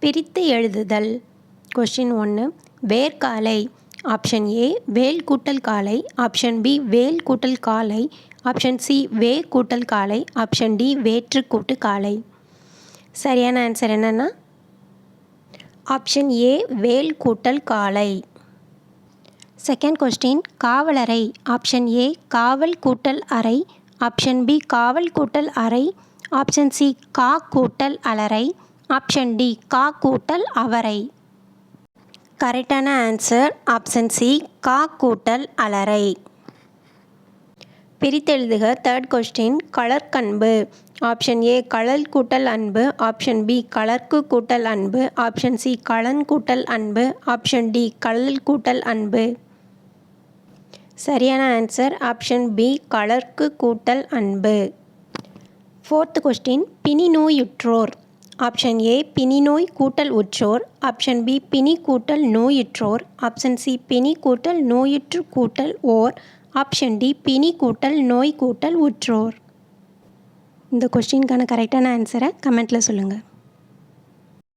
பிரித்து எழுதுதல். கொஷின் ஒன்று வேர்க்காலை ஆப்ஷன் ஏ வேல் கூட்டல் காலை. ஆப்ஷன் பி வேல் கூட்டல் காலை. ஆப்ஷன் சி வே கூட்டல் காலை. ஆப்ஷன் டி வேற்று கூட்டு காலை. சரியான ஆன்சர் என்னென்னா? ஆப்ஷன் ஏ வேல் கூட்டல் காலை. செகண்ட் கொஸ்டின் காவலறை ஆப்ஷன் ஏ காவல் கூட்டல் அறை. ஆப்ஷன் பி காவல் கூட்டல் அறை. ஆப்ஷன் சி கா கூட்டல் அலறை. ஆப்ஷன் டி கா கூட்டல் அவரை. கரெக்டான ஆன்சர் ஆப்ஷன் சி கா கூட்டல் அலறை பிரித்தெழுதுக தேர்ட் கொஸ்டின் கலர்கண்பு ஆப்ஷன் ஏ கலல் கூட்டல் அன்பு. ஆப்ஷன் பி கலர்க்கு கூட்டல் அன்பு. ஆப்ஷன் சி கலன் கூட்டல் அன்பு. ஆப்ஷன் டி கலல் கூட்டல் அன்பு. சரியான ஆன்சர் ஆப்ஷன் பி கலர்க்கு கூட்டல் அன்பு. ஃபோர்த் கொஸ்டின் பிணி நோயுற்றோர் ஆப்ஷன் ஏ பிணி நோய் கூட்டல் உற்றோர். ஆப்ஷன் பி பிணி கூட்டல் நோயுற்றோர். ஆப்ஷன் சி பிணி கூட்டல் நோயுற்று கூட்டல் ஓர். ஆப்ஷன் டி பிணி கூட்டல் நோய் கூட்டல் உற்றோர். இந்த கொஸ்டினுக்கான கரெக்டான ஆன்சரை கமெண்ட்டில் சொல்லுங்கள்